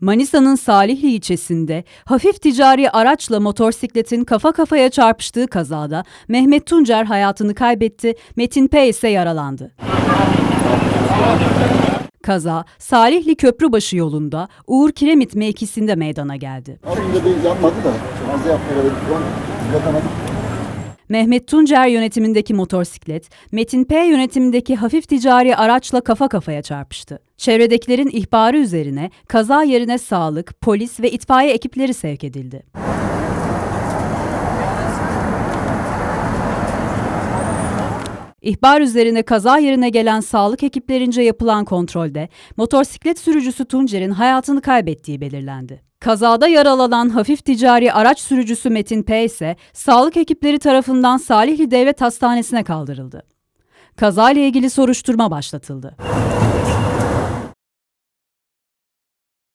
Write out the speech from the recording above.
Manisa'nın Salihli ilçesinde hafif ticari araçla motosikletin kafa kafaya çarpıştığı kazada Mehmet Tuncer hayatını kaybetti, Metin P ise yaralandı. Kaza Salihli Köprübaşı yolunda Uğur Kiremit mevkisinde meydana geldi. Aslında bir yapmadı da dedik. Mehmet Tuncer yönetimindeki motosiklet, Metin P yönetimindeki hafif ticari araçla kafa kafaya çarpıştı. Çevredekilerin ihbarı üzerine kaza yerine sağlık, polis ve itfaiye ekipleri sevk edildi. İhbar üzerine kaza yerine gelen sağlık ekiplerince yapılan kontrolde motosiklet sürücüsü Tuncer'in hayatını kaybettiği belirlendi. Kazada yaralanan hafif ticari araç sürücüsü Metin P ise sağlık ekipleri tarafından Salihli Devlet Hastanesi'ne kaldırıldı. Kazayla ilgili soruşturma başlatıldı.